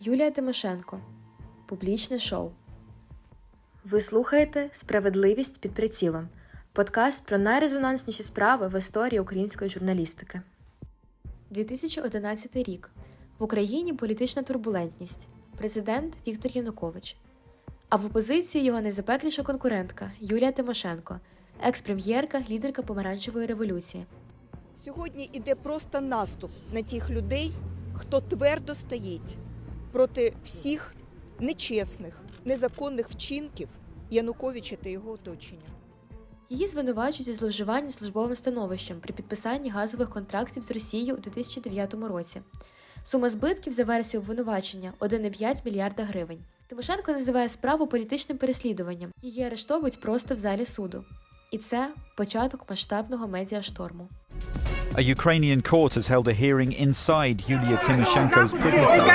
Юлія Тимошенко. Публічне шоу. Ви слухаєте Справедливість під прицілом. Подкаст про найрезонансніші справи в історії української журналістики. 2011 рік. В Україні політична турбулентність. Президент Віктор Янукович. А в опозиції його найзапекліша конкурентка Юлія Тимошенко, екс-прем'єрка, лідерка помаранчевої революції. Сьогодні іде просто наступ на тих людей, хто твердо стоїть проти всіх нечесних, незаконних вчинків Януковича та його оточення. Її звинувачують у зловживанні службовим становищем при підписанні газових контрактів з Росією у 2009 році. Сума збитків за версією обвинувачення 1,5 мільярда гривень. Тимошенко називає справу політичним переслідуванням. Її арештовують просто в залі суду. І це початок масштабного медіашторму. A Ukrainian court has held a hearing inside Yulia Tymoshenko's prison cell.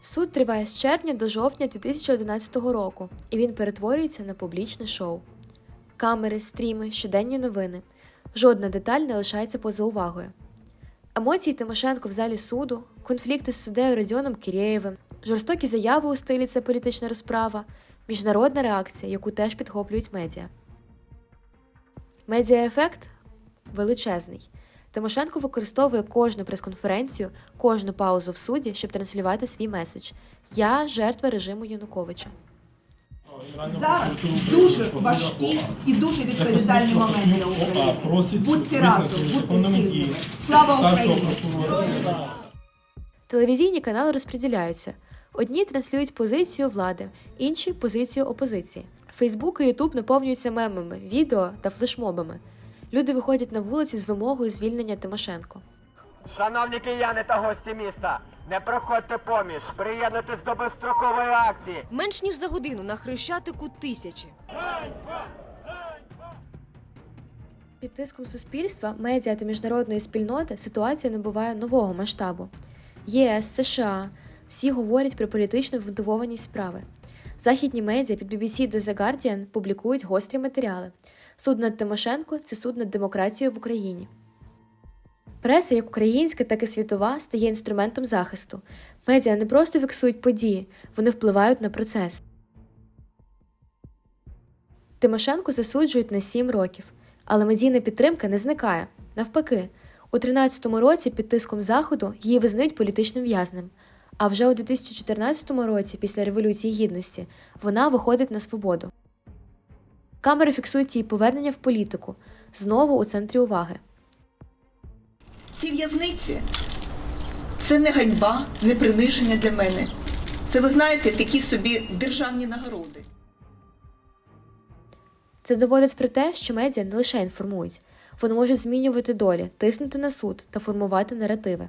Суд триває з червня до жовтня 2011 року, і він перетворюється на публічне шоу. Камери, стріми, щоденні новини. Жодна деталь не лишається поза увагою. Емоції Тимошенко в залі суду, конфлікти з суддею Родіоном Кірєєвим, жорстокі заяви у стилі це політична розправа, міжнародна реакція, яку теж підхоплюють медіа. Медіаефект величезний. Тимошенко використовує кожну прес-конференцію, кожну паузу в суді, щоб транслювати свій меседж. Я жертва режиму Януковича. Зараз дуже важкі і дуже відповідальні моменти для України. Будьте разом, будьте сильними. Слава Україні! Телевізійні канали розподіляються. Одні транслюють позицію влади, інші позицію опозиції. Фейсбук і Ютуб наповнюються мемами, відео та флешмобами. Люди виходять на вулиці з вимогою звільнення Тимошенко. Шановні кияни та гості міста, не проходьте поміж, приєднуйтесь до безстрокової акції. Менш ніж за годину на Хрещатику тисячі. Під тиском суспільства, медіа та міжнародної спільноти ситуація набуває нового масштабу. ЄС, США всі говорять про політично вмотивовані справи. Західні медіа від BBC до The Guardian публікують гострі матеріали. Суд над Тимошенко це суд над демократією в Україні. Преса, як українська, так і світова, стає інструментом захисту. Медіа не просто фіксують події, вони впливають на процес. Тимошенко засуджують на 7 років, але медійна підтримка не зникає. Навпаки, у 13-му році під тиском Заходу її визнають політичним в'язнем. А вже у 2014 році, після Революції Гідності, вона виходить на свободу. Камери фіксують її повернення в політику, знову у центрі уваги. Ці в'язниці це не ганьба, не приниження для мене. Це, ви знаєте, такі собі державні нагороди. Це доводить про те, що медіа не лише інформують, вони можуть змінювати долі, тиснути на суд та формувати наративи.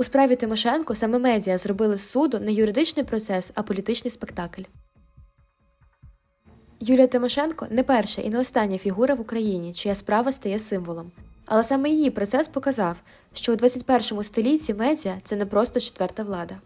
У справі Тимошенко саме медіа зробили з суду не юридичний процес, а політичний спектакль. Юлія Тимошенко не перша і не остання фігура в Україні, чия справа стає символом. Але саме її процес показав, що у 21 столітті медіа це не просто четверта влада.